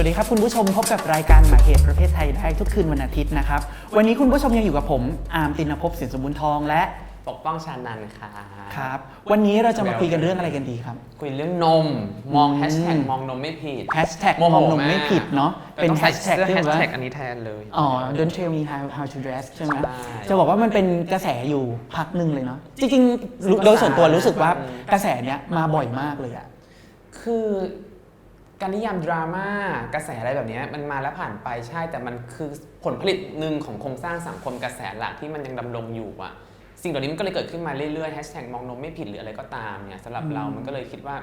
วัสดีครับคุณผู้ชมพบกับรายการหมายเหตุประเภทไทยได้ทุกคืนวันอาทิตย์นะครับ วันนี้คุณผู้ชมยังอยู่กับผม อาร์มตินภพสินสมบูรณ์ทองและปกป้องชานันค่ะครับ วันนี้เราจะมาคุยกันเรื่องอะไรกันดีครับ คุยเรื่องนมมองอืมแฮชแท็กมองนมไม่ผิดแฮชแท็กโโหมองนมไม่ผิดเนอะแต่เป็นต้องใส่แฮชแท็กเสื้อที่แฮแบบว่าชแท็กอันนี้แทนเลยอ๋อ don't tell me how how to dress ใช่ไหมใช่จะบอกว่ามันเป็นกระแสอยู่พักหนึ่งเลยเนาะจริงๆรู้โดยส่วนตัวรู้สึกว่าอืมกระแสเนี้ยมาบ่อยมากเลยอะคือ การนิยามดราม่ากระแสอะไรแบบเนี้ยมันมาแล้วผ่านไปใช่แต่มันคือผลผลิตหนึ่งของโครงสร้างสังคมกระแสหลักที่มันยังดำรงอยู่อะสิ่งเหล่านี้มันก็เลยเกิดขึ้นมาเรื่อยๆแฮชแท็กมองนมไม่ผิดหรืออะไรก็ตามเนี่ยสำหรับเรามันก็เลยคิดว่า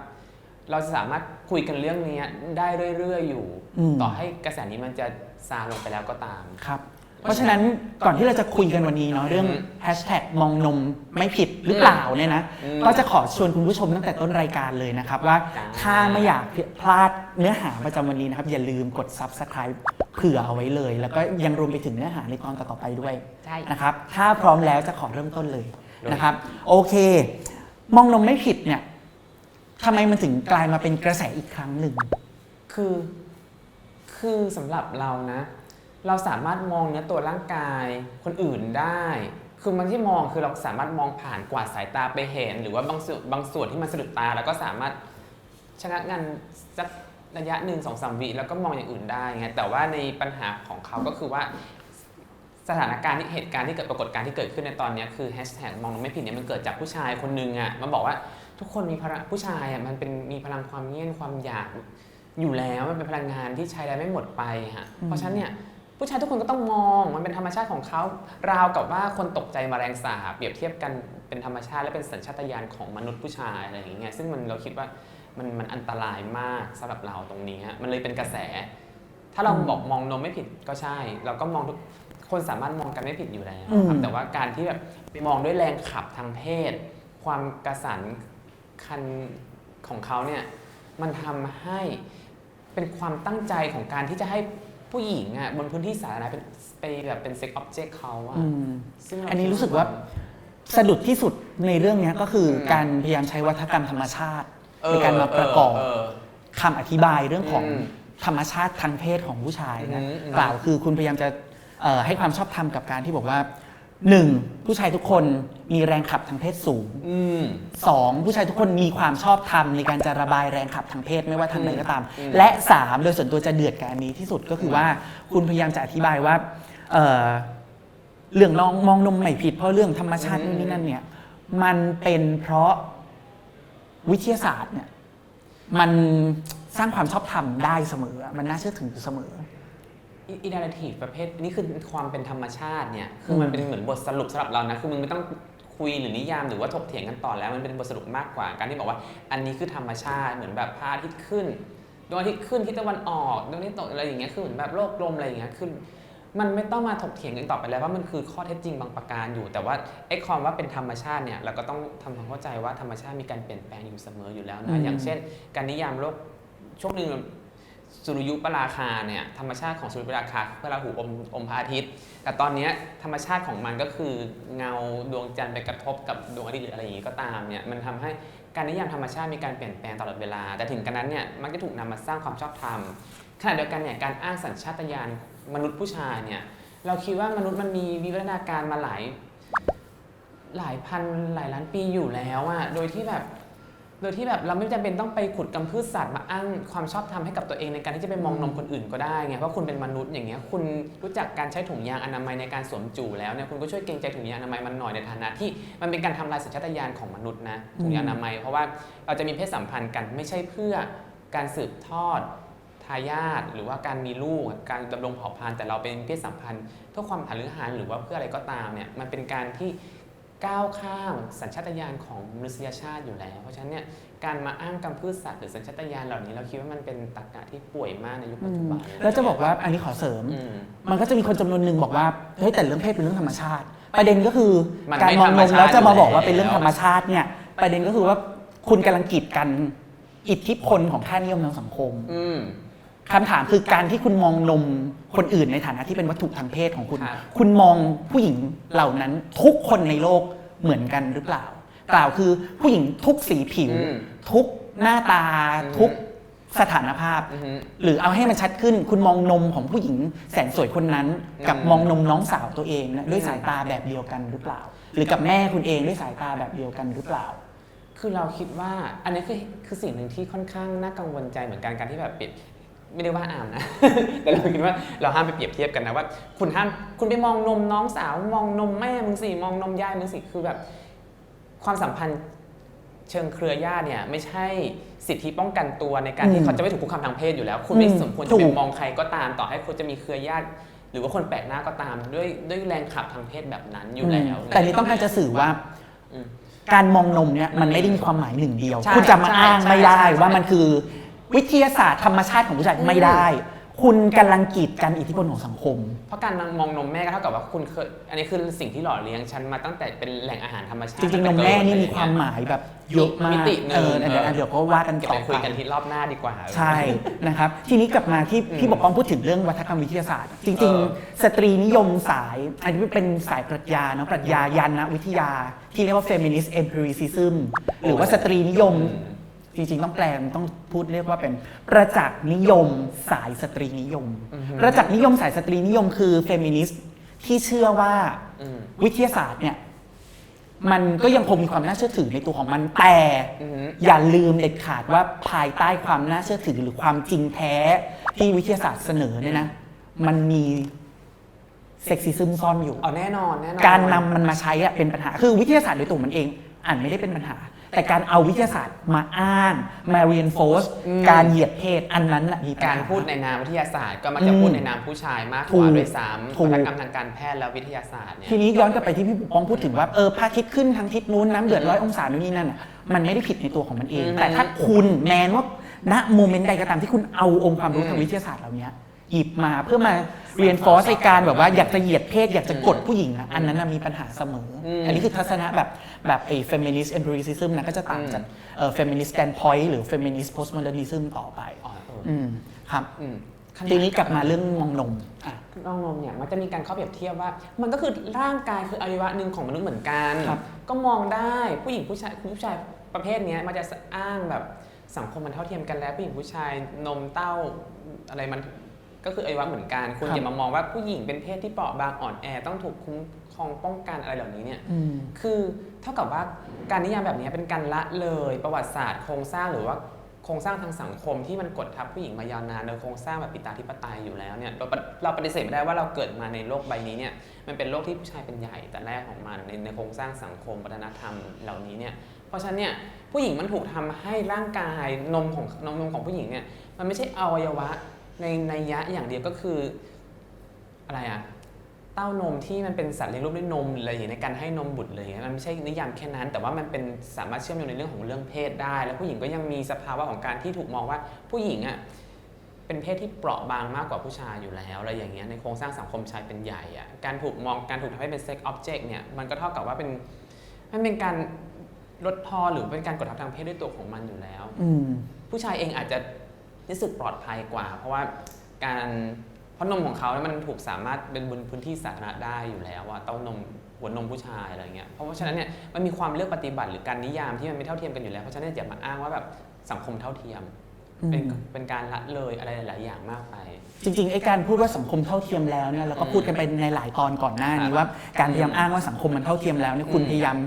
เราจะสามารถคุยกันเรื่องนี้ได้เรื่อยๆอยู่อืมต่อให้กระแสนี้มันจะซาลงไปแล้วก็ตามครับ เพราะฉะนั้นก่อนที่เราจะคุยกันวันนี้เนาะเรื่องอืมแฮชแท็กมองนมไม่ผิดหรือเปล่าเนี่ยนะอืมก็จะขอชวนคุณผู้ชมตั้งแต่ต้นรายการเลยนะครับว่าจ้าถ้าไม่อยากพลาดเนื้อหาประจำวันนี้นะครับอย่าลืมกด subscribe เผื่อเอาไว้เลย แล้วก็ยังรวมไปถึงเนื้อหาในตอนต่อๆไปด้วยใช่นะครับถ้าพร้อมแล้วจะขอเริ่มต้นเลยนะครับโอเค มองนมไม่ผิดเนี่ยทำไมมันถึงกลายมาเป็นกระแสอีกครั้งหนึ่งคือคือสำหรับเรานะ เราสามารถมองเนื้อตัวร่างกายคนอื่นได้ คือมันที่มองคือเราสามารถมองผ่านกวาดสายตาไปเห็น หรือว่าบางส่วนบางส่วนที่มันสะดุดตาแล้วก็สามารถชะงักงันสักระยะหนึ่งสองสามวิแล้วก็มองอย่างอื่นได้ไงแต่ว่าในปัญหาของเขาก็คือว่าสถานการณ์ที่เหตุการณ์ที่เกิดปรากฏการณ์ที่เกิดขึ้นในตอนนี้คือแฮชแท็กมองไม่ผิดเนี่ยมันเกิดจากผู้ชายคนหนึงอะมันบอกว่าทุกคนมีพลังผู้ชายอะมันเป็นมีพลังความเงียนความอยากอยู่แล้วมันเป็นพลังงานที่ใช้ได้ไม่หมดไปฮะเพราะฉะนั้นเนี่ย ผู้ชายทุกคนก็ต้องมองมันเป็นธรรมชาติของเขาราวกับว่าคนตกใจแมลงสาบเปรียบเทียบกันเป็นธรรมชาติและเป็นสัญชาตญาณของมนุษย์ผู้ชายอะไรอย่างเงี้ยซึ่งมันเราคิดว่ามันมันอันตรายมากสำหรับเราตรงนี้ฮะมันเลยเป็นกระแส ถ้าเราอืมบอกมองนมไม่ผิดก็ใช่ เราก็มองทุกคนสามารถมองกันไม่ผิดอยู่แล้วอืมครับแต่ว่าการที่แบบไปมองด้วยแรงขับทางเพศ ความกระสันคันของเขาเนี่ยมันทำให้เป็นความตั้งใจของการที่จะให้ ผู้หญิงอะบนพื้นที่สาธารณะเป็นไปแบบเป็นเซ็กออบเจกต์เขาอะอืม ซึ่งเาอันนี้รู้สึกว่า สะดุดที่สุดในเรื่องเนี้ยก็คืออมการพยายามใช้วัฒกรรมธรรมชาติ เอในอการมาประกอบเเคำอธิบายเรื่องของอืมธรรมชาติทางเพศของผู้ชายนะอืมอืม กล่าวคือคุณพยายามจะเอ่อให้ความชอบธรรมกับการที่บอกว่า หนึ่งผู้ชายทุกคนมีแรงขับทางเพศสูงอืม สองผู้ชายทุกคนมีความชอบธรรมในการจะระบายแรงขับทางเพศไม่ว่าทางไหนก็ตามอืมและสามโดยส่วนตัวจะเดือดกับอันนี้ที่สุดก็คือว่าคุณพยายามจะอธิบายว่าเอ่อเรื่องน้องมองนมไม่ผิด เพราะเรื่องธรรมชาตินู่นนี่นั่นเนี่ย มันเป็นเพราะวิทยาศาสตร์เนี่ย มันสร้างความชอบธรรมได้เสมอ มันน่าเชื่อถือเสมอ อินาทีฟประเภทนี่คือความเป็นธรรมชาติเนี่ยคือมันเป็นเหมือนบทสรุปสำหรับเรานะคือมึงไม่ต้องคุยหรือนิยามหรือว่าถกเถียงกันต่อแล้วมันเป็นบทสรุปมากกว่าการที่บอกว่า อันนี้คือธรรมชาติเหมือนแบบพระอาทิตย์ขึ้นดวงอาทิตย์ขึ้นที่ตะวันออกดวงอาทิตย์ตกอะไรอย่างเงี้ยคือเหมือนแบบโลกกลมอะไรอย่างเงี้ยคือมันไม่ต้องมาถกเถียงกันต่อไปแล้วว่ามันคือข้อเท็จจริงบางประการอยู่ แต่ว่าไอ้ความว่าเป็นธรรมชาติเนี่ยเราก็ต้องทำความเข้าใจว่าธรรมชาติมีการเปลี่ยนแปลงอยู่เสมออยู่แล้วอืนะมอย่างเช่น การนิยามโลกช่วงหนึ่ง สุริยุปราคาเนี่ยธรรมชาติของสุริยุปราคาคือพระราหูอมอมพระอาทิตย์ แต่ตอนนี้ธรรมชาติของมันก็คือเงาดวงจันทร์ไปกระทบกับดวงอาทิตย์หรืออะไรอย่างนี้ก็ตามเนี่ยมันทำให้การนิยามธรรมชาติมีการเปลี่ยนแปลงตลอดเวลา แต่ถึงกระนั้นเนี่ยมักจะถูกนำมาสร้างความชอบธรรมขณะเดียวกันเนี่ยการอ้างสัญชาตญาณมนุษย์ผู้ชายเนี่ยเราคิดว่ามนุษย์มันมีวิวัฒนาการมาหลายหลายพันหลายล้านปีอยู่แล้วอะโดยที่แบบ โดยที่แบบเราไม่จำเป็นต้องไปขุดกำพืชสัตว์มาอ้างความชอบธรรมให้กับตัวเองในการที่จะไปมองนมคนอื่นก็ได้ไงเพราะคุณเป็นมนุษย์อย่างเงี้ยคุณรู้จักการใช้ถุงยางอนามัยในการสวมจู่แล้วเนี่ยคุณก็ช่วยเกรงใจถุงยางอนามัยมันหน่อยในฐานะที่มันเป็นการทำลายสัญชาตญาณของมนุษย์นะถุงยางอนามัย เพราะว่าเราจะมีเพศสัมพันธ์กันไม่ใช่เพื่อการสืบทอดทายาทหรือว่าการมีลูกการดำรงเผ่าพันธุ์แต่เราเป็นเพศสัมพันธ์เพื่อความหฤหันหรือว่าเพื่ออะไรก็ตามเนี่ยมันเป็นการที่ ก้าวข้ามสัญชาตญาณของมนุษยชาติอยู่แล้ว เพราะฉะนั้นเนี่ยการมาอ้างกำพืชสัตว์หรือสัญชาตญาณเหล่านี้เราคิดว่ามันเป็นตรรกะที่ป่วยมากในยุคปัจจุบันแล้วจะบอกว่าอันนี้ขอเสริม อืม มันก็จะมีคนจำนวนหนึ่งบอกว่าเฮ้ยแต่เรื่องเพศเป็นเรื่องธรรมชาติ ประเด็นก็คือมันการไม่มองนมธรรมชาติแล้วจะมาบอกว่าอยู่แล้วเป็นเรื่องธรรมชาติเนี่ยประเด็นก็คือว่าคุณกำลังกีดกันอิทธิพลของค่านิยมทางสังคม อืม คำถามคือการที่คุณมองนมคนอื่นในฐานะที่เป็นวัตถุทางเพศของคุณครับคุณมองผู้หญิงเหล่านั้นทุกคนในโลกเหมือนกันหรือเปล่า กล่าวคือผู้หญิงทุกสีผิวอืมทุกหน้าตาอืมทุกสถานภาพอือฮึหรือเอาให้มันชัดขึ้น คุณมองนมของผู้หญิงแสนสวยคนนั้น กับอืมมองนมน้องสาวตัวเองนะด้วยสายตาแบบเดียวกันหรือเปล่า หรือกับแม่คุณเองด้วยสายตาแบบเดียวกันหรือเปล่าคือเราคิดว่าอันนี้คือคือสิ่งหนึ่งที่ค่อนข้างน่ากังวลใจเหมือนกันการที่แบบเปรียบ ไม่ได้ว่าอามนะ แต่เราคิดว่าเราห้ามไปเปรียบเทียบกันนะว่า คุณห้ามคุณไปมองนมน้องสาว มองนมแม่มึงสิมองนมยายมึงสิคือแบบ ความสัมพันธ์เชิงเครือญาติเนี่ย ไม่ใช่สิทธิป้องกันตัวในการอืที่มเขาจะไม่ถูกคุกคามทางเพศอยู่แล้ว คุณไม่อืมสมควรถูจะกไปมองใครก็ตามต่อให้คุณจะมีเครือญาติ หรือว่าคนแปลกหน้าก็ตามด้วยด้วยแรงขับทางเพศแบบนั้นอยู่แล้วแต่นี่ต้องการจะสื่อว่าอืมการมองนมเนี่ยมันไม่ได้มีความหมายหนึ่งเดียวใช่คุณจะมาใช่อ้างใช่ไม่ได้ใช่ว่ามันคือ วิทยาศาสตร์ธรรมชาติของผู้ชายไม่ได้ คุณกำลังกีดกันอิทธิพลของสังคม เพราะการมองนมแม่ก็เท่ากับว่าคุณเคยอันนี้คือสิ่งที่หล่อเลี้ยงฉันมาตั้งแต่เป็นแหล่งอาหารธรรมชาติจริงๆนมแม่นี่มีความหมายแบบเยอะมากมิติหนึ่งเออเดี๋ยวเออเดี๋ยวก็ว่ากันเดี๋ยวต่อไปคุยกันไปที่รอบหน้าดีกว่า ใช่นะครับ ทีนี้กลับมาที่อืมพี่ปกป้องพูดถึงเรื่องวัฒกรรมวิทยาศาสตร์ จริงเออๆสตรีนิยมสาย อันนี้เป็นสายปรัชญาเนาะปรัชญายานวิทยา ที่เรียกว่า feminist empiricism หรือว่าสตรีนิยม จริงๆ ต้องแปลต้องพูดเรียกว่าเป็นประจักษ์นิยมสายสตรีนิยมอือฮึประจักษ์นิยมสายสตรีนิยมคือเฟมินิสต์ที่เชื่อว่าอืมวิทยาศาสตร์เนี่ยมันก็ยังคงมีความน่าเชื่อถือในตัวของมันแต่อือฮึอย่าลืมเด็ดขาดว่าภายใต้ความน่าเชื่อถือหรือความจริงแท้ที่วิทยาศาสตร์เสนอเนี่ยนะมันมีเซ็กซิซึมซ่อนอยู่ เอาแน่นอนแน่นอน การนำมันมาใช้อะเป็นปัญหา คือวิทยาศาสตร์โดยตัวมันเองอ่านไม่ได้เป็นปัญหา แต่การเอาวิทยาศาสตร์มาอ้างมา reinforce อืม การเหยียดเพศอันนั้นน่ะมีปัญหการพูดในนามวิทยาศาสตร์ก็มักจะอืมพูดในนามผู้ชายมากกถูว่ากด้วยซ้ำถูก วัฒกรรมทางการแพทย์และวิทยาศาสตร์เนี่ย ทีนี้ย้อนกลับไปที่พี่ปกป้องพูดถึงว่าเออพระอาทิตย์ขึ้นทางทิศนู้นน้ำเดือดร้อยองศานู่นนี่นั่นน่ะมันไม่ได้ผิดในตัวของมันเอง อืมแต่ถ้าคุณแมนว่าณโมเมนต์ใดก็ตามที่คุณเอาองค์ความรู้อืมทางวิทยาศาสตร์เหล่านี้ หยิบมาเพื่อมาเรียนฟอร์สในการแบบว่าอยากจะเหยียดเพศอยากจะกดผู้หญิงอะอันนั้นนะมีปัญหาเสมออมอันนี้คือทัศนะแบบแบบไอ้ feminist empiricism นะก็จะต่างจากเอ่อ feminist standpoint หรือ feminist postmodernism ต่อไปอ๋อเอออืมครับอืมทีนี้กลับมาเรื่องมองนมอะ น้องนมเนี่ยมันจะมีการข้อเปรียบเทียบว่า มันก็คือร่างกายคืออวัยวะหนึ่งของมนุษย์เหมือนกัน ครับ ก็มองได้ผู้หญิงผู้ชายผู้ชายประเภทเนี้ยมันจะอ้างแบบสังคมมันเท่าเทียมกันแล้วผู้หญิงผู้ชายนมเต้าอะไรมัน ก็คืออวัยวะเหมือนกัน คุณครับอย่ามามองว่าผู้หญิงเป็นเพศที่เปราะบางอ่อนแอต้องถูกคุ้มครองป้องกันอะไรเหล่านี้เนี่ยอืมคือเท่ากับว่าการนิยามแบบนี้เป็นการละเลยประวัติศาสตร์โครงสร้างหรือว่าโครงสร้างทางสังคมที่มันกดทับผู้หญิงมายาวนานโดยโครงสร้างแบบปิตาธิปไตยอยู่แล้วเนี่ยเราปฏิเราปฏิเสธไม่ได้ว่าเราเกิดมาในโลกใบนี้เนี่ยมันเป็นโลกที่ผู้ชายเป็นใหญ่แต่แรกของมันในในโครงสร้างสังคมวัฒนธรรมเหล่านี้เนี่ยเพราะฉะนั้นเนี่ยผู้หญิงมันถูกทำให้ร่างกายนมของนมนมของผู้หญิงเนี่ยมันไม่ใช่อวัยวะ ในในยะอย่างเดียวก็คืออะไรอะเต้านมที่มันเป็นสัตว์เลี้ยงลูกด้วยนมอะไรอย่างเงี้ยในการให้นมบุตรเลยมันไม่ใช่นิยามแค่นั้น แต่ว่ามันเป็นสามารถเชื่อมโยงในเรื่องของเรื่องเพศได้ แล้วผู้หญิงก็ยังมีสภาวะของการที่ถูกมองว่าผู้หญิงอะเป็นเพศที่เปราะบางมากกว่าผู้ชายอยู่แล้วอะไรอย่างเงี้ยในโครงสร้างสังคมชายเป็นใหญ่อะการถูกมองการถูกทำให้เป็นเซ็กออบเจกต์เนี่ยมันก็เท่ากับว่าเป็นมันเป็นการลดทอนหรือเป็นการกดทับทางเพศด้วยตัวของมันอยู่แล้วอืมผู้ชายเองอาจจะ รู้สึกปลอดภัยกว่า เพราะว่าการเพราะนมของเขาเนี่ยมันถูกสามารถเป็นบนพื้นที่สาธารณะได้อยู่แล้วว่าเต้านมหัวนมผู้ชายอะไรเงี้ยเพราะฉะนั้นเนี่ยมันมีความเลือกปฏิบัติหรือการนิยามที่มันไม่เท่าเทียมกันอยู่แล้วเพราะฉะนั้นอย่ามาอ้างว่าแบบสังคมเท่าเทียม เป็นอืมเป็นการละเลยอะไรหลาย ๆ อย่างมากไป จริงๆไอ้การพูดว่าสังคมเท่าเทียมแล้วเนี่ยเราก็อืมพูดกันไปในหลายตอนก่อนหน้านี้ครับว่า การพยายามอ้างว่าสังคมมันเท่าเทียมแล้วเนี่ยคุณอืมพยายาม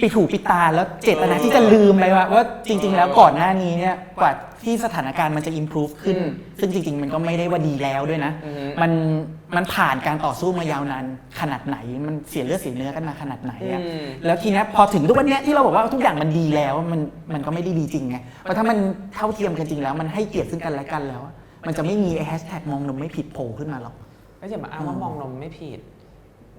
ปิดหูปิดตาแล้วเจตนาเออที่จะลืมไปว่าว่าจริง ๆ แล้วก่อนหน้านี้เนี่ยกว่าที่สถานการณ์มันจะ improve ขึ้นอืมซึ่งจริง ๆ มันก็ไม่ได้ว่าดีแล้วด้วยนะอือฮึมันมันผ่านการต่อสู้มายาวนานขนาดไหน มันเสียเลือดเสียเนื้อกันมาขนาดไหนอะอืมแล้วทีเนี้ยพอถึงทุกวันเนี้ยที่เราบอกว่าทุกอย่างมันดีแล้วมันมันก็ไม่ได้ดีจริงไงเพราะถ้ามันเท่าเทียมกันจริงแล้ว มันให้เกียรติซึ่งกันและกันแล้วอะมันจะไม่มีไอ้แฮชแท็กมองนมไม่ผิดโผล่ขึ้นมาหรอกแล้วอย่ามาอ้างว่าอืมมองนมไม่ผิด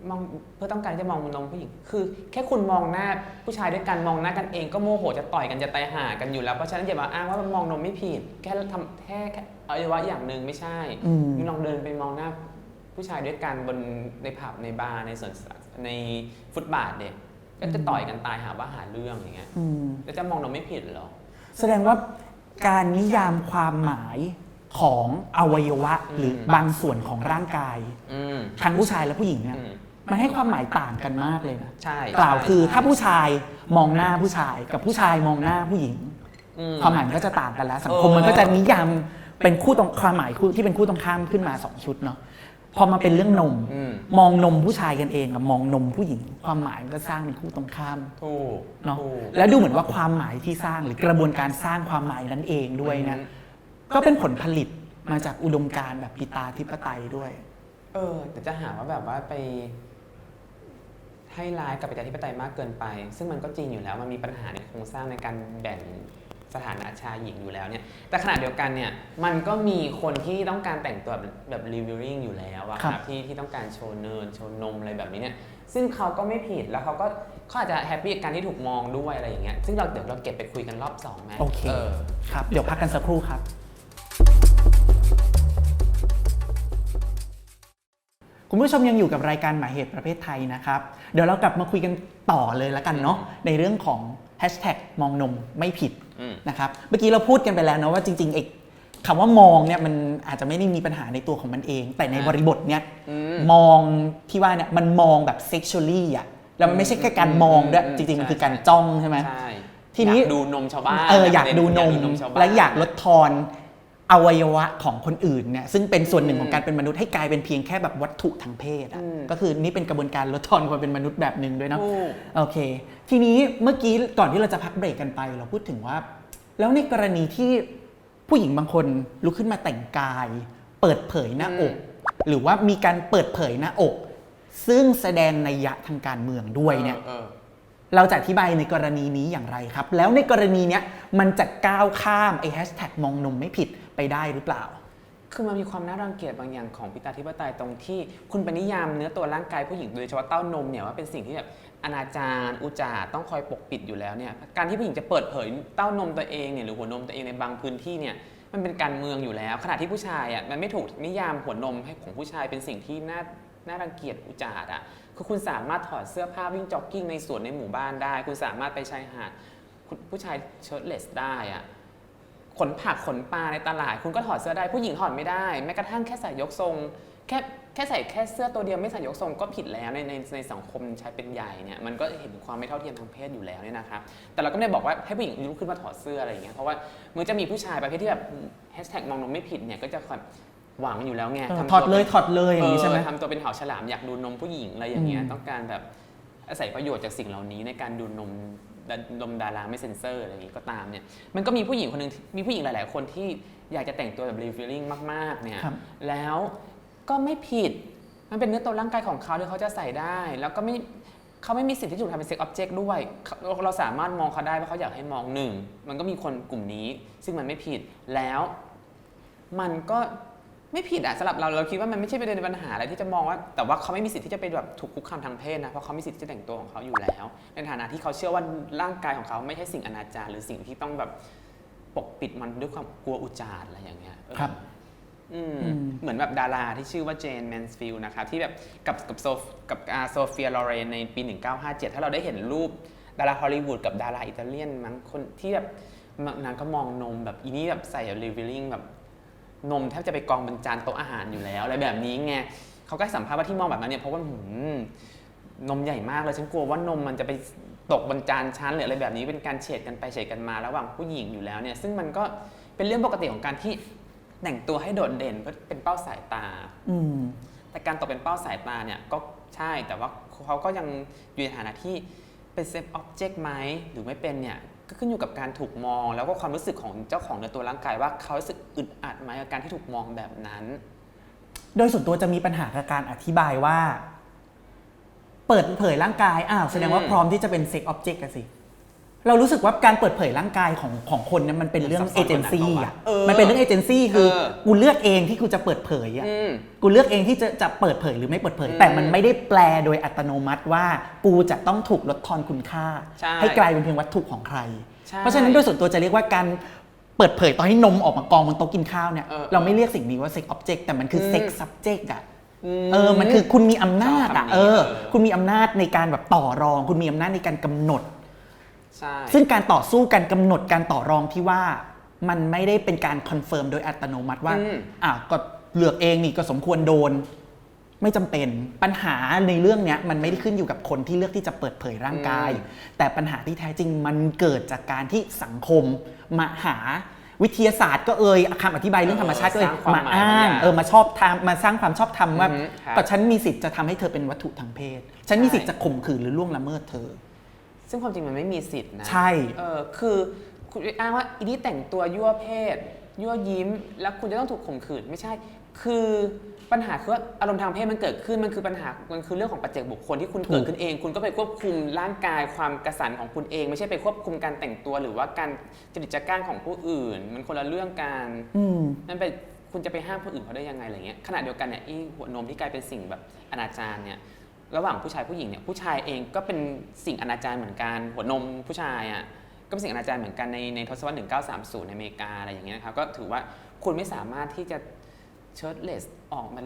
มองเพื่อต้องการจะมองนมผู้หญิง คือ แค่คุณมองหน้าผู้ชายด้วยกันมองหน้ากันเองก็โมโหจะต่อยกันจะตายห่ากันอยู่แล้วเพราะฉะนั้นอย่ามาอ้างว่ามันมองนมไม่ผิด แค่ทำแค่แค่อวัยวะอย่างหนึ่งไม่ใช่อืมมึงลองเดินไปมองหน้า ผู้ชายด้วยกันบนในผับในบาร์ในสวนสาในฟุตบาทเด็กก็จะต่อยกันตายหาว่าหาเรื่องอย่างเงี้ยอืม แล้วจะมองนมไม่ผิดเหรอ แสดงว่าการนิยามความหมายของอวัยวะอืมหรือบางส่วนของร่างกาย อืมทั้งผู้ชายและผู้หญิงเนี่ยอืม มันให้ความหมายต่างกันมากเลยนะใช่กล่าวใช่คือใช่ถ้าผู้ชายมองหน้าผู้ชาย กับผู้ชายมองหน้าผู้หญิง อืม ความหมายมันก็จะต่างกันแล้ว สังคมมันก็จะนิยามเป็นคู่ตรงความหมายคู่ที่เป็นคู่ตรงข้ามขึ้นมาสองชุดเนาะพอมาเป็นเรื่องนม อืม มองนมผู้ชายกันเองกับมองนมผู้หญิง ความหมายมันก็สร้างเป็นคู่ตรงข้าม ถูกเนาะถูก แล้วดูเหมือนว่าความหมายที่สร้างหรือกระบวนการสร้างความหมายนั้นเองด้วยนะอืม ก็เป็นผลผลิตมาจากอุดมการณ์แบบปิตาธิปไตยด้วย เออแต่จะหาว่าแบบว่าไป ให้ร้ายกับประชาธิปไตยมากเกินไป ซึ่งมันก็จริงอยู่แล้วมันมีปัญหาในโครงสร้างในการแบ่งสถานะชายหญิงอยู่แล้วเนี่ย แต่ขณะเดียวกันเนี่ยมันก็มีคนที่ต้องการแต่งตัวแบบแบบรีวิวริงอยู่แล้วอะคครัรับบที่ที่ต้องการโชว์เนินโชว์นมอะไรแบบนี้เนี่ยซึ่งเขาก็ไม่ผิดแล้วเขาก็เขาอาจจะแฮปปี้กับการที่ถูกมองด้วยอะไรอย่างเงี้ยซึ่งเราเดี๋ยวเราเก็บไปคุยกันรอบสองไหมโอเคอครับเดี๋ยวพักกันสักครู่ครับ คุณผู้ชมยังอยู่กับรายการหมายเหตุประเภทไทยนะครับ เดี๋ยวเรากลับมาคุยกันต่อเลยแล้วกันเนาะในเรื่องของแฮชแท็กมองนมไม่ผิดอืมนะครับเมื่อกี้เราพูดกันไปแล้วนะว่าจริงๆไอ้คำว่ามองเนี่ยมันอาจจะไม่ได้มีปัญหาในตัวของมันเอง แต่ในอ่าบริบทเนี่ยอืมมองที่ว่าเนี่ยมันมองแบบ sexually อะแล้วมันไม่ใช่แค่การมองด้วยอืมจริงๆมันใช่คือการจ้องใช่ไหมใช่ทีนี้อยากดูนมชาวบ้านเอออยากดูนมชาวบ้านและอยากลดทอน อวัยวะของคนอื่นเนี่ยซึ่งเป็นส่วนหนึ่งของการเป็นมนุษย์ให้กลายเป็นเพียงแค่แบบวัตถุทางเพศอะอืมก็คือนี่เป็นกระบวนการลดทอนความเป็นมนุษย์แบบหนึ่งด้วยเนาะถูกโอเค ทีนี้เมื่อกี้ก่อนที่เราจะพักเบรกกันไป เราพูดถึงว่า แล้วในกรณีที่ผู้หญิงบางคนลุกขึ้นมาแต่งกาย เปิดเผยหน้าอก หรือว่ามีการเปิดเผยหน้าอก ซึ่งแสดงนัยยะทางการเมืองด้วยเนี่ยออออเราจะอธิบายในกรณีนี้อย่างไรครับ แล้วในกรณีเนี้ยมันจะก้าวข้ามไอ้แฮชแท็กมองนมไม่ผิด ไปได้หรือเปล่า คือมันมีความน่ารังเกียจบางอย่างของพิตาธิปไตยตรงที่ คุณไปนิยามเนื้อตัวร่างกายผู้หญิงโดยเฉพาะเต้านมเนี่ยว่าเป็นสิ่งที่แบบอนาจารอุจจาระต้องคอยปกปิดอยู่แล้วเนี่ยการที่ผู้หญิงจะเปิดเผยเต้านมตัวเองเนี่ยหรือหัวนมตัวเองในบางพื้นที่เนี่ยมันเป็นการเมืองอยู่แล้ว ขณะที่ผู้ชายอะมันไม่ถูกนิยามหัวนมให้ของผู้ชายเป็นสิ่งที่น่าน่ารังเกียจอุจจาระอะคือคุณสามารถถอดเสื้อผ้าวิ่งจ็อกกิ้งในสวนในหมู่บ้านได้ คุณสามารถไปชายหาดคุณผู้ชายเชิ้ตเลสได้อะ ขนผักขนปลาในตลาด คุณก็ถอดเสื้อได้ผู้หญิงถอดไม่ได้ แม้กระทั่งแค่ใส่ยกทรง แค่แค่ใส่แค่เสื้อตัวเดียวไม่ใส่ยกทรงก็ผิดแล้วในในในสังคมชายเป็นใหญ่เนี่ยมันก็เห็นความไม่เท่าเทียมทางเพศอยู่แล้วเนี่ยนะครับแต่เราก็ไม่ได้บอกว่าให้ผู้หญิงลุกขึ้นมาถอดเสื้ออะไรอย่างเงี้ยเพราะว่ามันจะมีผู้ชายประเภทที่แบบแฮชแท็กมองนมไม่ผิดเนี่ยก็จะแบบหวังอยู่แล้วไงเออทำถอดตัวเลยป็นถอดเลยอย่างนี้ใช่ไหมเออทำตัวเป็นเหาฉลามอยากดูนมผู้หญิงอะไรอย่างเงี้ยอืมต้องการแบบอาศัยประโยชน์จากสิ่งเหล่านี้ในการดูนม ดานมดาราไม่เซ็นเซอร์อะไรอย่างงี้ก็ตามเนี่ยมันก็มีผู้หญิงคนหนึ่งที่มีผู้หญิงหลาย ๆ คนที่อยากจะแต่งตัวแบบรีฟิลลิ่งมาก ๆ เนี่ยครับ แล้วก็ไม่ผิดมันเป็นเนื้อตัวร่างกายของเขาที่เขาจะใส่ได้ แล้วก็ไม่เขาไม่มีสิทธิ์ที่ถูกทำเป็นเซ็กออบเจกต์ด้วยเราเราสามารถมองเขาได้ว่าเขาอยากให้มองหนึ่งมันก็มีคนกลุ่มนี้ซึ่งมันไม่ผิดแล้ว มันก็ ไม่ผิดอะสำหรับเราเราคิดว่ามันไม่ใช่ประเด็นปัญหาอะไรที่จะมองว่า แต่ว่าเขาไม่มีสิทธิ์ที่จะไปแบบถูกคุกคามทางเพศนะเพราะเขามีสิทธิ์ที่จะแต่งตัวของเขาอยู่แล้ว ในฐานะที่เขาเชื่อว่าร่างกายของเขาไม่ใช่สิ่งอนาจารหรือสิ่งที่ต้องแบบปกปิดมันด้วยความกลัวอุจจาระอะไรอย่างเงี้ยเออครับอืมอืมเหมือนแบบดาราที่ชื่อว่าเจนแมนสฟิลด์นะครับที่แบบกับกับโซฟกับอาโซเฟียลอเรนในปี 1957 ถ้าเราได้เห็นรูปดาราฮอลลีวูดกับดาราอิตาเลียนมั้งคนที่แบบนางก็มองนมแบบอีนี่แบบใส่รีวิลลิ่งแบบ นมแทบจะไปกองบนจานโต๊ะอาหารอยู่แล้วอะไรแบบนี้ไงเขาก็ให้สัมภาษณ์ว่าที่มองแบบนั้นเนี่ยเพราะว่าหืมนมใหญ่มากเลยฉันกลัวว่านมมันจะไปตกบนจานชั้นหรืออะไรแบบนี้เป็นการเฉดกันไปเฉดกันมาระหว่างผู้หญิงอยู่แล้วเนี่ยซึ่งมันก็เป็นเรื่องปกติของการที่แต่งตัวให้โดดเด่นเพื่อเป็นเป้าสายตา อืมแต่การตกเป็นเป้าสายตาเนี่ยก็ใช่แต่ว่าเขาก็ยังอยู่ในฐานะที่เป็นเซฟออบเจกต์ไหมหรือไม่เป็นเนี่ย ก็ขึ้นอยู่กับการถูกมอง แล้วก็ความรู้สึกของเจ้าของในตัวร่างกายว่าเขารู้สึกอึดอัดไหมกับการที่ถูกมองแบบนั้น โดยส่วนตัวจะมีปัญหากับการอธิบายว่า เปิดเผยร่างกายอ้าวแสดงว่าอืมพร้อมที่จะเป็นเซ็กออบเจกต์กันสิ เรารู้สึกว่าการเปิดเผยร่างกายของของคนเนี่ยมันเป็นเรื่องมันซัเอบซ้อนเจนซี่กว่านั้นอะเออมันเป็นเรื่องเอเจนซี่คือเออกูเลือกเองที่กูจะเปิดเผยอะอืมกูเลือกเองที่จะจะเปิดเผยหรือไม่เปิดเผย อืมแต่มันไม่ได้แปลโดยอัตโนมัติว่ากูจะต้องถูกลดทอนคุณค่าใช่ให้กลายเป็นเพียงวัตถุของใคร ใช่เพราะฉะนั้นโดยส่วนตัวจะเรียกว่าการเปิดเผยตอนที่นมออกมากองบนโต๊ะกินข้าวเนี่ยเออเราไม่เรียกสิ่งนี้ว่าเซ็กออบเจกต์แต่มันคือเซ็กอืมซับเจกต์อะมเออ มันคือคุณมีอำนาจอะ ชอบคำนี้เออ เออ คุณมีอำนาจในการแบบต่อรอง คุณมีอำนาจในการกำหนด ใช่ซึ่งการต่อสู้การกำหนดการต่อรองที่ว่ามันไม่ได้เป็นการคอนเฟิร์มโดยอัตโนมัติว่าอืม อะก็เลือกเองนี่ก็สมควรโดน ไม่จำเป็นปัญหาในเรื่องเนี้ยมันไม่ได้ขึ้นอยู่กับคนที่เลือกที่จะเปิดเผยร่างกายอืมแต่ปัญหาที่แท้จริงมันเกิดจากการที่สังคมมาหาวิทยาศาสตร์ก็เอ่ยคำอธิบายเรื่องธรรมชาติก็เอ่ยสร้างความมาหมายอ้างบางอย่างเออมาชอบทำมาสร้างความชอบธรรมว่าอือฮึครับ ก็ฉันมีสิทธิ์จะทำให้เธอเป็นวัตถุทางเพศ ฉันมีสิทธิ์จะข่มขืนหรือล่วงละเมิดเธอ ซึ่งความจริงมันไม่มีสิทธินะใช่ เออคือคุณอ้างว่าอีนี่แต่งตัวยั่วเพศ ยั่วยิ้ม แล้วคุณจะต้องถูกข่มขืนไม่ใช่ คือปัญหาคือว่าอารมณ์ทางเพศมันเกิดขึ้นมันคือปัญหามันคือเรื่องของปัจเจกบุคคลที่คุณถูกเกิดขึ้นเอง คุณก็ไปควบคุมร่างกายความกระสันของคุณเอง ไม่ใช่ไปควบคุมการแต่งตัวหรือว่าการจริตจักร้านของผู้อื่น มันคนละเรื่องกันอืม นั่นไปคุณจะไปห้ามคนอื่นเขาได้ยังไงอะไรเงี้ยขณะเดียวกันเนี่ยไอีหัวนมที่กลายเป็นสิ่งแบบอนาจารเนี่ย ระหว่างผู้ชายผู้หญิงเนี่ยผู้ชายเองก็เป็นสิ่งอนาจารเหมือนกันหัวนมผู้ชายอะก็เป็นสิ่งอนาจารเหมือนกันในในทศวรรษ 1930 ในอเมริกาอะไรอย่างเงี้ยนะครับก็ถือว่าคุณไม่สามารถที่จะเชิดเลสออกมัน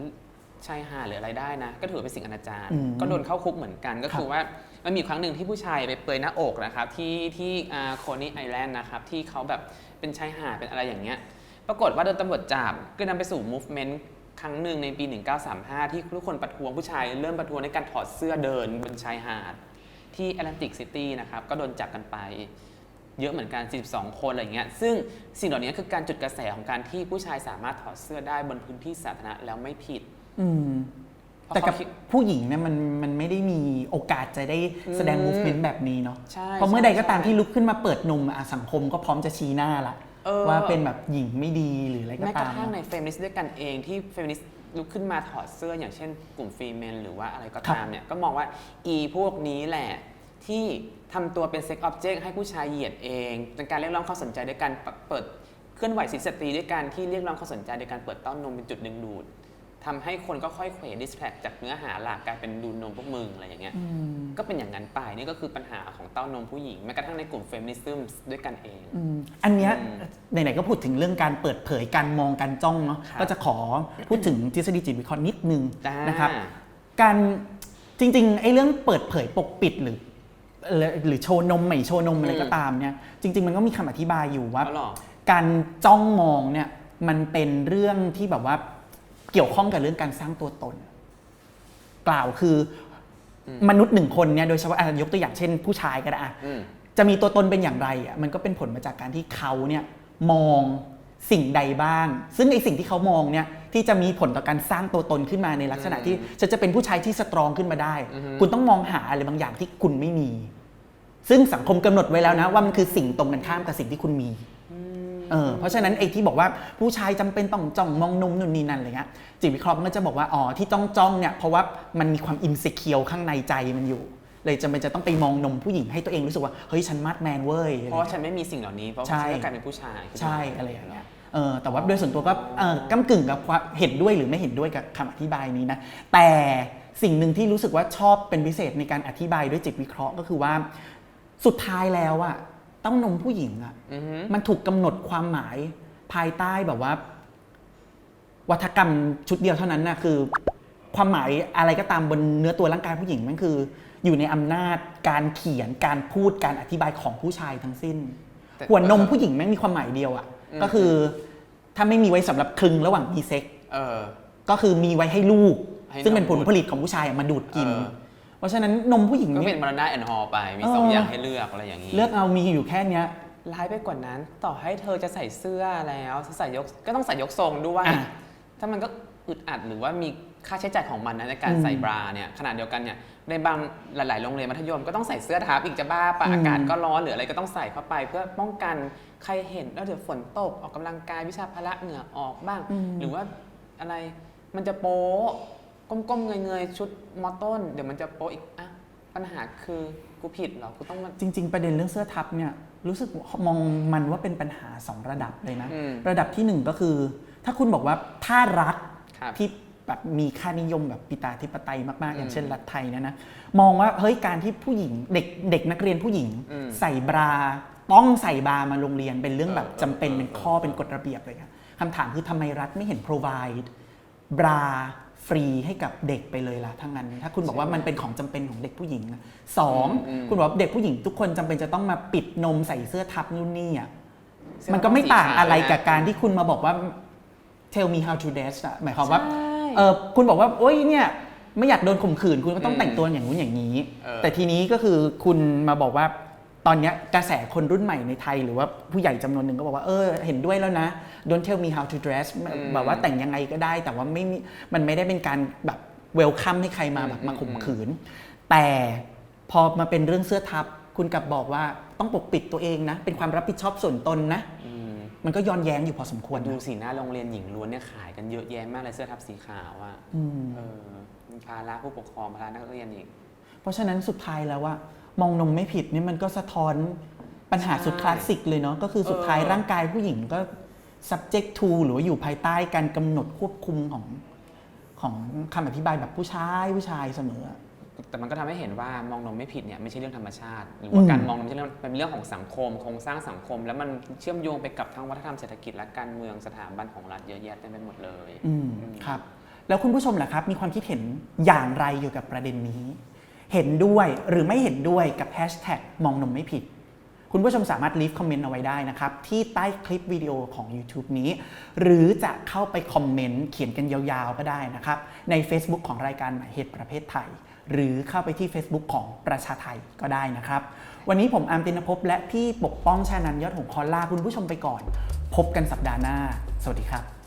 ชายหาดหรืออะไรได้นะ ก็ถือว่าเป็นสิ่งอนาจารอืมก็โดนเข้าคุกเหมือนกันก็คือว่ามันมีอยู่ครั้งหนึ่งที่ผู้ชายไปเปลือยหน้าอกนะครับที่ที่โคนีไอแลนด์นะครับที่เขาแบบเป็นชายหาดเป็นอะไรอย่างเงี้ย ปรากฏว่าโดนตำรวจจับก็นำไปสู่ movement ครั้งหนึ่งในปี 1935 ที่ทุกคนประท้วงผู้ชายเริ่มประท้วงในการถอดเสื้อเดินบนชายหาด ที่แอตแลนติกซิตี้นะครับ ก็โดนจับกันไป เยอะเหมือนกัน42คนอะไรเงี้ย ซึ่งสิ่งเหล่านี้คือการจุดกระแสของการที่ผู้ชายสามารถถอดเสื้อได้บนพื้นที่สาธารณะแล้วไม่ผิด อืมเพราะแต่กับเขาคิดผู้หญิงเนี่ยมันมันไม่ได้มีโอกาสจะได้แสดงอืม movement แบบนี้เนาะ ใช่เพราะเมื่อใดก็ตามใช่ที่ลุกขึ้นมาเปิดนมอะสังคมก็พร้อมจะชี้หน้าละ เออ ว่าเป็นแบบหญิงไม่ดีหรืออะไรก็แม้กตาระมทั่งในเฟมินิสต์ด้วยกันเองที่เฟมินิสต์ลุกขึ้นมาถอดเสื้ออย่างเช่นกลุ่มฟรีเมนหรือว่าอะไรก็ตามเนี่ยก็มองว่าอีพวกนี้แหละ ที่ทำตัวเป็นเซ็กออบเจกต์ให้ผู้ชายเหยียดเองเป็นการเรียกร้องความสนใจด้วยการเปิดเคลื่อนไหวสิทธิสตรีด้วยการที่เรียกร้องความสนใจในการเปิดเต้านมเป็นจุดดึงดูด ทำให้คนก็ค่อยเขวดิสแทรกจากเนื้อหาหลักกลายเป็นดูนมพวกมึงอะไรอย่างเงี้ยอืมก็เป็นอย่างนั้นไปนี่ก็คือปัญหาของเต้านมผู้หญิงแม้กระทั่งในกลุ่มเฟมินิซึมด้วยกันเองอืมอันเนี้ยอืมไหนๆก็พูดถึงเรื่องการเปิดเผยการมองการจ้องเนาะครับก็จะขอพูดถึงทฤษฎีจิตวิเคราะห์นิดนึงได้นะครับ การจริงๆไอ้เรื่องเปิดเผยปกปิดหรือหรือหรือโชว์นมไม่โชว์นมอะไรก็ตามเนี่ยจริง ๆ มันก็มีคำอธิบายอยู่ว่าอ๋อเหรอการจ้องมองเนี่ยมันเป็นเรื่องที่แบบว่า เกี่ยวข้องกับเรื่องการสร้างตัวตน กล่าวคืออมมนุษย์หนึ่งคนเนี่ยโดยเฉพาะอะยกตัวอย่างเช่น ผู้ชายก็ได้อะอืมจะมีตัวตนเป็นอย่างไรอะมันก็เป็นผลมาจากการที่เขาเนี่ยมองสิ่งใดบ้าง ซึ่งไอสิ่งที่เขามองเนี่ยที่จะมีผลต่อการสร้างตัวตนขึ้นมาในลักษณะที่ฉันจะเป็นผู้ชายที่สตรองขึ้นมาได้อือฮึคุณต้องมองหาอะไรบางอย่างที่คุณไม่มี ซึ่งสังคมกำหนดไว้แล้วนะว่ามันคือสิ่งตรงกันข้ามกับสิ่งที่คุณมี เออเพราะฉะนั้นไอ้ที่บอกว่าผู้ชายจำเป็นต้องจ้องมองนมนู่นนี่นั่นอะไรเงี้ยจิตวิเคราะห์มันก็จะบอกว่าอ๋อที่จ้องจ้องเนี่ยเพราะว่ามันมีความอิน e ิเคียวข้างในใจมันอยู่ เลยจำเป็นจะต้องไปมองนมผู้หญิงให้ตัวเองรู้สึกว่าเฮ้ยฉันมาดแมนเว้ยเพราะว่าฉันไม่มีสิ่งเหล่านี้เพราะว่าใช่ฉันก็กลายเป็นผู้ชายขึ้นมาใช่อะไรอย่างเงี้ยเออแต่ว่าโดยส่วนตัวก็เออกำกึ่งกับความเห็นด้วยหรือไม่เห็นด้วยกับคำอธิบายนี้นะแต่สิ่งหนึ่งที่รู้สึกว่าชอบเป็นพิเศษในการอธิบายด้วยจิตวิเคราะห์ก็คือว่า สุดท้ายแล้วอะ เต้องนมผู้หญิงอะอือฮึมันถูกกำหนดความหมายภายใต้แบบว่า วัฒกรรมชุดเดียวเท่านั้นนะคือ ความหมายอะไรก็ตามบนเนื้อตัวร่างกายผู้หญิงมันคือ อยู่ในอำนาจการเขียนการพูดการอธิบายของผู้ชายทั้งสิ้น แต่หัวนมผู้หญิงแม่งมีความหมายเดียวอะ่ะอืม ก็คือ ถ้าไม่มีไว้สำหรับคลึงระหว่างมีเซ็ก เออ ก็คือมีไว้ให้ลูก ให้ซึ่งเป็นผลนมบุตรผลิตของผู้ชายอะมาดูดกิน เออ เพราะฉะนั้นนมผู้หญิงก็เนี่เป็ยนมาราดาแอนฮอลไป มีเออสองอย่างให้เลือกอะไรอย่างนี้ เลือกเอามีอยู่แค่เนี้ยร้ายไปกว่านั้น ต่อให้เธอจะใส่เสื้อแล้วใส่ยกก็ต้องใส่ยกทรงด้วยอะถ้ามันก็อึดอัดหรือว่ามีค่าใช้จ่ายของมันนะในการอืมใส่บราเนี่ยขนาดเดียวกันเนี่ยในบางหลาย ๆ โรงเรียนมัธยมก็ต้องใส่เสื้อทับอีกจะบ้าปะอืมอากาศก็ร้อนหรืออะไรก็ต้องใส่เข้าไป เพื่อป้องกันใครเห็นแล้วเดี๋ยวฝนตกออกกำลังกายวิชาพละเหงื่อออกบ้าง หรือว่าอะไรมันจะโป๊ะ ก้มๆเงยๆชุดมอต้น เดี๋ยวมันจะโป๊ะอีกอะปัญหาคือกูผิดเหรอกูต้องมา จริง ๆ ประเด็นเรื่องเสื้อทับเนี่ยรู้สึกมองมันว่าเป็นปัญหาสองระดับเลยนะ อืมระดับที่หนึ่งก็คือ ถ้าคุณบอกว่าถ้ารัฐครับที่แบบมีค่านิยมแบบปิตาธิปไตยมากๆอืมอย่างเช่นรัฐไทยเนะนะมองว่าเฮ้ยการที่ผู้หญิงเด็กเด็กนักเรียนผู้หญิง อืมใส่บราต้องใส่บรามาโรงเรียนเป็นเรื่องแบบเออจำเป็นเออเป็นข้อเออเป็นกฎระเบียบเลยครับคำถามคือทำไมรัฐไม่เห็น provide บรา ฟรีให้กับเด็กไปเลยล่ะทั้งนั้น ถ้าคุณบอกว่ามันเป็นของจำเป็นของเด็กผู้หญิงนะสองอืม คุณบอกว่าเด็กผู้หญิงทุกคนจำเป็นจะต้องมาปิดนมใส่เสื้อทับนู่นนี่อะเสื้อมันก็ไม่ต่างอะไรสีขาวนะกับการที่คุณมาบอกว่า tell me how to dress อะหมายความว่าใช่ เออคุณบอกว่า โอ้ยเนี่ย ไม่อยากโดนข่มขืน คุณก็ต้องอืมแต่งตัวอย่างนู้นอย่างนี้ เออ แต่ทีนี้ก็คือคุณมาบอกว่า ตอนเนี้ยกระแสคนรุ่นใหม่ในไทยหรือว่าผู้ใหญ่จำนวนหนึ่งก็บอกว่าเออเห็นด้วยแล้วนะ don't tell me how to dress แบบว่าแต่งยังไงก็ได้ แต่ว่าไม่มีมันไม่ได้เป็นการแบบเวลคัมให้ใครมาแบบมาข่มขืน แต่พอมาเป็นเรื่องเสื้อทับ คุณกลับบอกว่าต้องปกปิดตัวเองนะ เป็นความรับผิดชอบส่วนตนนะอืมมันก็ย้อนแย้งอยู่พอสมควรดูนะสีหน้าโรงเรียนหญิงล้วนเนี่ยขายกันเยอะแยะมากเลยเสื้อทับสีขาวอะอืมเออมีภาระผู้ปกครองภาระนักเรียนอีก เพราะฉะนั้นสุดท้ายแล้วว่า มองนมไม่ผิดนี่มันก็สะท้อนปัญหาสุดใช่คลาสสิกเลยเนาะก็คือสุดท้ายเออร่างกายผู้หญิงก็ subject to หรือว่าอยู่ภายใต้การกำหนดควบคุมของของคำอธิบายแบบผู้ชายผู้ชายเสมอ แต่มันก็ทำให้เห็นว่ามองนมไม่ผิดเนี่ยไม่ใช่เรื่องธรรมชาติ หรืออืว่ามการมองนมไม่ใช่เรื่องเป็นเรื่องของสังคมโครงสร้างสังคม แล้วมันเชื่อมโยงไปกับทั้งวัฒนธรรมเศรษฐกิจและการเมืองสถาบันของรัฐเยอะแยะเต็มไปหมดเลย อืมครับ แล้วคุณผู้ชมล่ะครับ มีความคิดเห็นอย่างไรเกี่ยวกับประเด็นนี้ เห็นด้วยหรือไม่เห็นด้วยกับแฮชแท็กมองนมไม่ผิด คุณผู้ชมสามารถลีฟคอมเมนต์เอาไว้ได้นะครับ ที่ใต้คลิปวิดีโอของ YouTube นี้ หรือจะเข้าไปคอมเมนต์เขียนกันยาวๆก็ได้นะครับ ใน Facebook ของรายการหมายเหตุประเภทไทย หรือเข้าไปที่ Facebook ของประชาไทยก็ได้นะครับ วันนี้ผมอาร์มตินภพและพี่ปกป้องชานันยอดหงคอลลาคุณผู้ชมไปก่อน พบกันสัปดาห์หน้า สวัสดีครับ